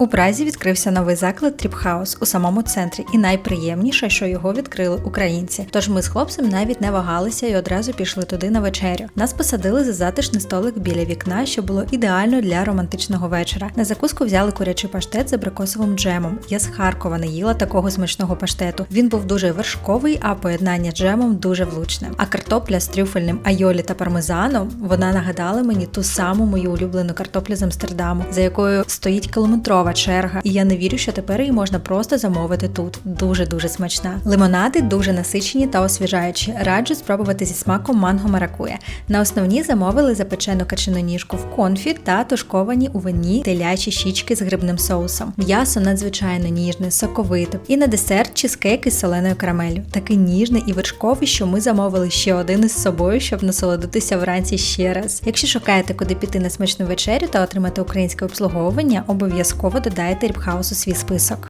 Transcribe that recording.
У Празі відкрився новий заклад Тріпхаус у самому центрі, і найприємніше, що його відкрили українці. Тож ми з хлопцем навіть не вагалися і одразу пішли туди на вечерю. Нас посадили за затишний столик біля вікна, що було ідеально для романтичного вечора. На закуску взяли курячий паштет з абрикосовим джемом. Я з Харкова не їла такого смачного паштету. Він був дуже вершковий, а поєднання з джемом дуже влучне. А картопля з трюфельним айолі та пармезаном вона нагадала мені ту саму мою улюблену картоплю з Амстердаму, за якою стоїть кілометрова черга. І я не вірю, що тепер її можна просто замовити тут. Дуже дуже смачна. Лимонади дуже насичені та освіжаючі. Раджу спробувати зі смаком манго маракуя. На основні замовили запечену качану ніжку в конфі та тушковані у вині телячі щічки з грибним соусом. М'ясо надзвичайно ніжне, соковите. І на десерт чизкейк із соленою карамелю. Такий ніжний і вершковий, що ми замовили ще один із собою, щоб насолодитися вранці ще раз. Якщо шукаєте, куди піти на смачну вечерю та отримати українське обслуговування, обов'язково додайте Ріпхаус у свій список.